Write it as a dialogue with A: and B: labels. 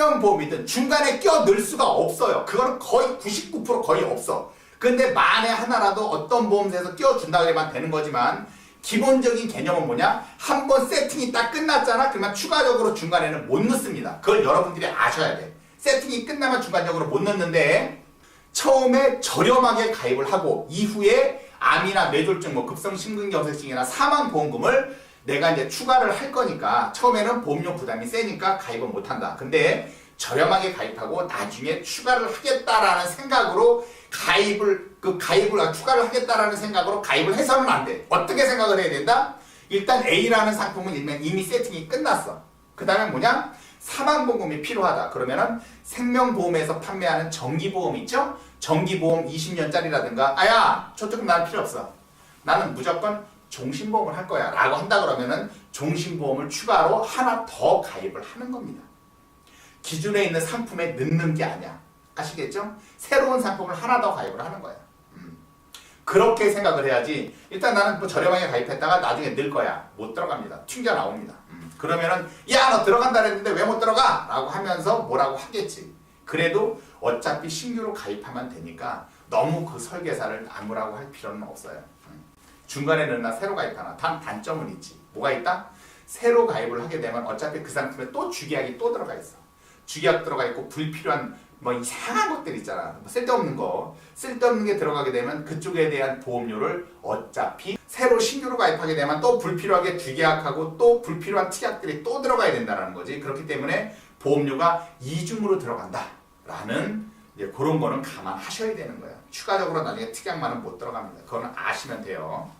A: 생명보험이든 중간에 껴 넣을 수가 없어요. 그거는 거의 99% 거의 없어. 근데 만에 하나라도 어떤 보험사에서 껴준다 그래만 되는 거지만 기본적인 개념은 뭐냐? 한 번 세팅이 딱 끝났잖아? 그러면 추가적으로 중간에는 못 넣습니다. 그걸 여러분들이 아셔야 돼. 세팅이 끝나면 중간적으로 못 넣는데 처음에 저렴하게 가입을 하고 이후에 암이나 뇌졸중, 뭐 급성 심근경색증이나 사망보험금을 내가 이제 추가를 할 거니까 처음에는 보험료 부담이 세니까 가입을 못 한다. 근데 저렴하게 가입하고 나중에 추가를 하겠다라는 생각으로 가입을 그 가입을 아, 추가를 하겠다라는 생각으로 가입을 해서는 안 돼. 어떻게 생각을 해야 된다? 일단 A라는 상품은 이미 세팅이 끝났어. 그 다음에 뭐냐? 사망보험이 필요하다. 그러면은 생명보험에서 판매하는 정기보험 있죠? 정기보험 20년짜리라든가 아야 저쪽은 난 필요 없어. 나는 무조건 종신보험을 할 거야. 라고 한다 그러면은 종신보험을 추가로 하나 더 가입을 하는 겁니다. 기존에 있는 상품에 넣는 게 아니야. 아시겠죠? 새로운 상품을 하나 더 가입을 하는 거야. 음. 그렇게 생각을 해야지. 일단 나는 뭐 저렴하게 가입했다가 나중에 늘 거야. 못 들어갑니다. 튕겨 나옵니다. 음. 그러면은 야 너 들어간다 그랬는데 왜 못 들어가? 라고 하면서 뭐라고 하겠지. 그래도 어차피 신규로 가입하면 되니까 너무 그 설계사를 아무라고 할 필요는 없어요. 음. 중간에 넣나 새로 가입하나 단 단점은 있지. 뭐가 있다? 새로 가입을 하게 되면 어차피 그 상품에 또 주계약이 또 들어가 있어. 주계약 들어가 있고 불필요한 뭐 이상한 것들 있잖아. 뭐 쓸데없는 거. 쓸데없는 게 들어가게 되면 그쪽에 대한 보험료를 어차피 새로 신규로 가입하게 되면 또 불필요하게 주계약하고 또 불필요한 특약들이 또 들어가야 된다는 거지. 그렇기 때문에 보험료가 이중으로 들어간다. 라는 이제 그런 거는 감안하셔야 되는 거예요. 추가적으로 나중에 특약만은 못 들어갑니다. 그거는 아시면 돼요.